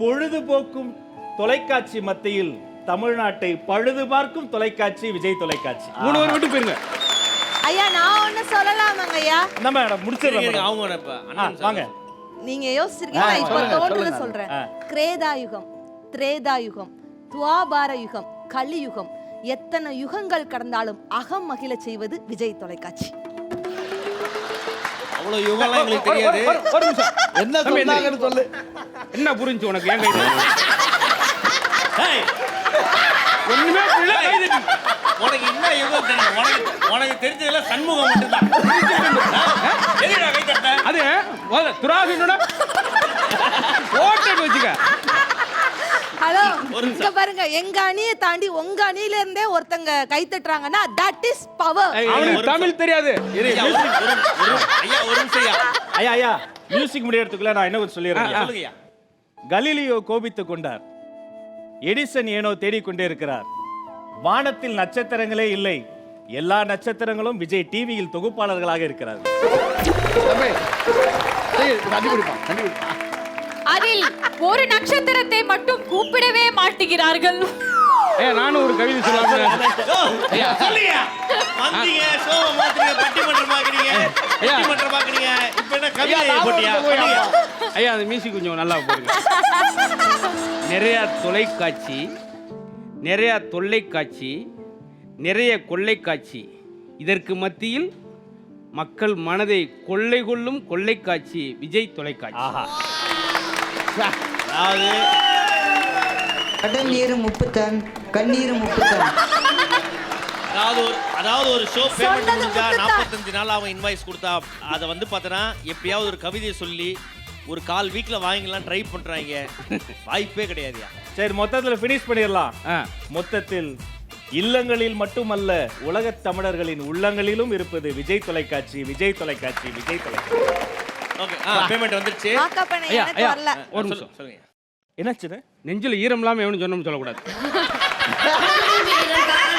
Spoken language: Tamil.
பொழுதுபோக்கும் தொலைக்காட்சி மத்தியில் தமிழ்நாட்டை பழுது பார்க்கும் தொலைக்காட்சி விஜய் தொலைக்காட்சி. மூணு பேர் விட்டு போயிருங்க. ஐயா நான் ஒண்ணு சொல்லலாமாங்க ஐயா நம்ம மேடம் madam. அவங்க இப்ப வாங்க. நீங்க யோசிச்சிருக்கீங்க நான் இப்ப தோன்றத சொல்றேன். கிரேதா யுகம் திரேதா யுகம் துவாபார யுகம் கலியுகம். எத்தனை யுகங்கள் கடந்தாலும் அகம் மகிழ செய்வது விஜய் தொலைக்காட்சி. அவ்வளவு யுகம்லாம் எங்களுக்கு தெரியாது. ஒரு- ஒரு நிமிஷம். என்ன சொன்னாங்கன்னு சொல்லு. என்ன புரிஞ்சு உனக்கு? ஏன் கை ஏய், ஒண்ணுமே புரியல. உனக்கு என்ன யுகம் தெரியும்? உனக்கு உனக்கு தெரிஞ்சதெல்லாம் சண்முகம் மட்டும்தான். எதுடா கை தட்ட அது துராசினோட ஓட்டை வச்சுக்க. ஹலோ இங்க பாருங்க எங்க அணியை தாண்டி உங்க அணியில இருந்தே ஒருத்தங்க கை தட்டுறாங்கன்னா தட் இஸ் பவர் அவனுக்கு தமிழ் தெரியாது. ஐயா, ஒரு- ஐயா ஒரு நிமிஷம் ஐயா. ஐயா ஐயா மியூசிக் முடியறதுக்குள்ள நான் என்ன கொஞ்சம் சொல்லிடுறேன் சொல்லுங்க ஐயா. கலீலியோ கோபித்துக் கொண்டார். எடிசன் ஏனோ தேடிக்கொண்டே இருக்கிறார். வானத்தில் நட்சத்திரங்களே இல்லை. எல்லா நட்சத்திரங்களும் விஜய் டிவியில் தொகுப்பாளர்களாக இருக்கிறார் தம்பி அதில் ஒரு நட்சத்திரத்தை மட்டும் கூப்பிடவே மாட்டுகிறார்கள். ஏ நானும் ஒரு கவிதை ஐயா. அந்த மியூசிக் கொஞ்சம் நல்லா போடுங்க. நிறைய தொலைக்காட்சி நிறைய தொல்லைக்காட்சி நிறைய கொள்ளைக்காட்சி. இதற்கு மத்தியில் மக்கள் மனதை கொள்ளை கொள்ளும் கொள்ளைக்காட்சி விஜய் தொலைக்காட்சி. அதாவது கடல் நீரும் உப்புத்தான் கண்ணீரும் உப்புத்தான் அதாவது ஒரு அதாவது ஒரு ஷோ பேமெண்ட் முடிஞ்சா. நாற்பத்தஞ்சு நாள் அவன் இன்வாய்ஸ் கொடுத்தா அதை வந்து பார்த்தனா எப்படியாவது ஒரு கவிதையை சொல்லி ஒரு கால் வீக்ல வாங்கிக்கலாம் ட்ரை பண்றாங்க. வாய்ப்பே கிடையாதுயா சரி மொத்தத்தில் ஃபினிஷ் பண்ணிடலாம். ஆ. மொத்தத்தில் இல்லங்களில் மட்டுமல்ல உலகத் தமிழர்களின் உள்ளங்களிலும் இருப்பது விஜய் தொலைக்காட்சி விஜய் தொலைக்காட்சி விஜய் தொலைக்காட்சி. ஓகே பேமெண்ட் வந்துருச்சு. ஒரு சொல்லு- நிமிஷம். சொல்லுங்க. என்னாச்சுன்னு நெஞ்சில் ஈரம் இல்லாம எவனும் சொன்னோம்னு சொல்லக்கூடாது.